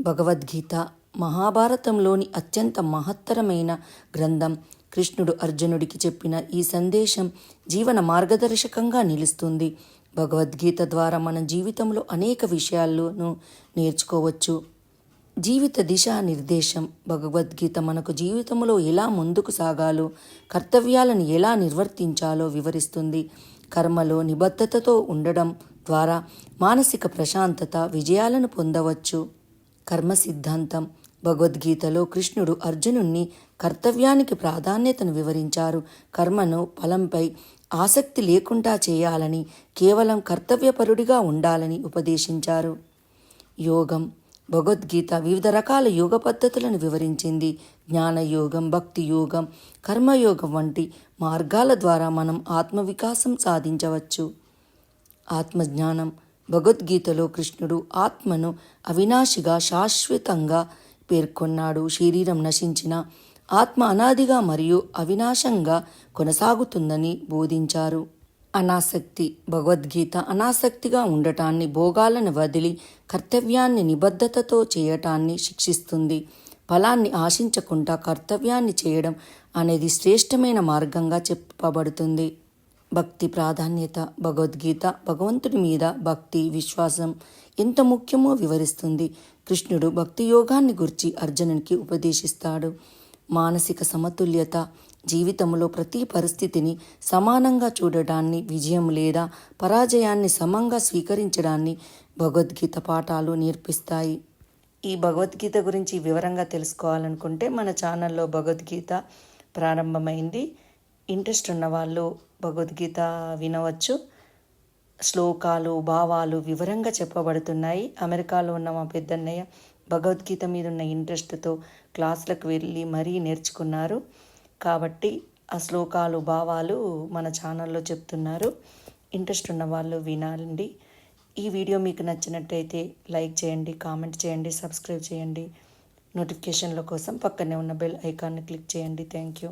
భగవద్గీత మహాభారతంలోని అత్యంత మహత్తరమైన గ్రంథం కృష్ణుడు అర్జునుడికి చెప్పిన ఈ సందేశం జీవన మార్గదర్శకంగా నిలుస్తుంది. భగవద్గీత ద్వారా మన జీవితంలో అనేక విషయాలను నేర్చుకోవచ్చు. జీవిత దిశా నిర్దేశం. భగవద్గీత మనకు జీవితంలో ఎలా ముందుకు సాగాలో కర్తవ్యాలను ఎలా నిర్వర్తించాలో వివరిస్తుంది. కర్మలో నిబద్ధతతో ఉండడం ద్వారా మానసిక ప్రశాంతత విజయాలను పొందవచ్చు. కర్మ సిద్ధాంతం భగవద్గీతలో కృష్ణుడు అర్జునుణ్ణి కర్తవ్యానికి ప్రాధాన్యతను వివరించారు. కర్మను ఫలంపై ఆసక్తి లేకుండా చేయాలని కేవలం కర్తవ్యపరుడిగా ఉండాలని ఉపదేశించారు. యోగం. భగవద్గీత వివిధ రకాల యోగ పద్ధతులను వివరించింది. జ్ఞానయోగం భక్తి యోగం కర్మయోగం వంటి మార్గాల ద్వారా మనం ఆత్మవికాసం సాధించవచ్చు. ఆత్మజ్ఞానం. భగవద్గీతలో కృష్ణుడు ఆత్మను అవినాశిగా శాశ్వతంగా పేర్కొన్నాడు. శరీరం నశించిన ఆత్మ అనాదిగా మరియు అవినాశంగా కొనసాగుతుందని బోధించారు. అనాసక్తి భగవద్గీత అనాసక్తిగా ఉండటాన్ని భోగాలను వదిలి కర్తవ్యాన్ని నిబద్ధతతో చేయటాన్ని శిక్షిస్తుంది. ఫలాన్ని ఆశించకుండా కర్తవ్యాన్ని చేయడం అనేది శ్రేష్టమైన మార్గంగా చెప్పబడుతుంది. భక్తి ప్రాధాన్యత భగవద్గీత భగవంతుడి మీద భక్తి విశ్వాసం ఎంత ముఖ్యమో వివరిస్తుంది. కృష్ణుడు భక్తి యోగాన్ని గురించి అర్జునునికి ఉపదేశిస్తాడు. మానసిక సమతుల్యత జీవితంలో ప్రతి పరిస్థితిని సమానంగా చూడడాన్ని విజయం లేదా పరాజయాన్ని సమంగా స్వీకరించడాన్ని భగవద్గీత పాఠాలు నేర్పిస్తాయి. ఈ భగవద్గీత గురించి వివరంగా తెలుసుకోవాలనుకుంటే మన ఛానల్లో భగవద్గీత ప్రారంభమైంది. ఇంట్రెస్ట్ ఉన్న వాళ్ళు భగవద్గీత వినవచ్చు. శ్లోకాలు భావాలు వివరంగా చెప్పబడుతున్నాయి. అమెరికాలో ఉన్న మా పెద్దన్నయ్య భగవద్గీత మీద ఉన్న ఇంట్రెస్ట్తో క్లాసులకు వెళ్ళి మరీ నేర్చుకున్నారు. కాబట్టి ఆ శ్లోకాలు భావాలు మన ఛానల్లో చెప్తున్నారు. ఇంట్రెస్ట్ ఉన్న వాళ్ళు వినాలండి ఈ వీడియో మీకు నచ్చినట్టయితే లైక్ చేయండి కామెంట్ చేయండి సబ్స్క్రైబ్ చేయండి. నోటిఫికేషన్ల కోసం పక్కనే ఉన్న బెల్ ఐకాన్ని క్లిక్ చేయండి. Thank you.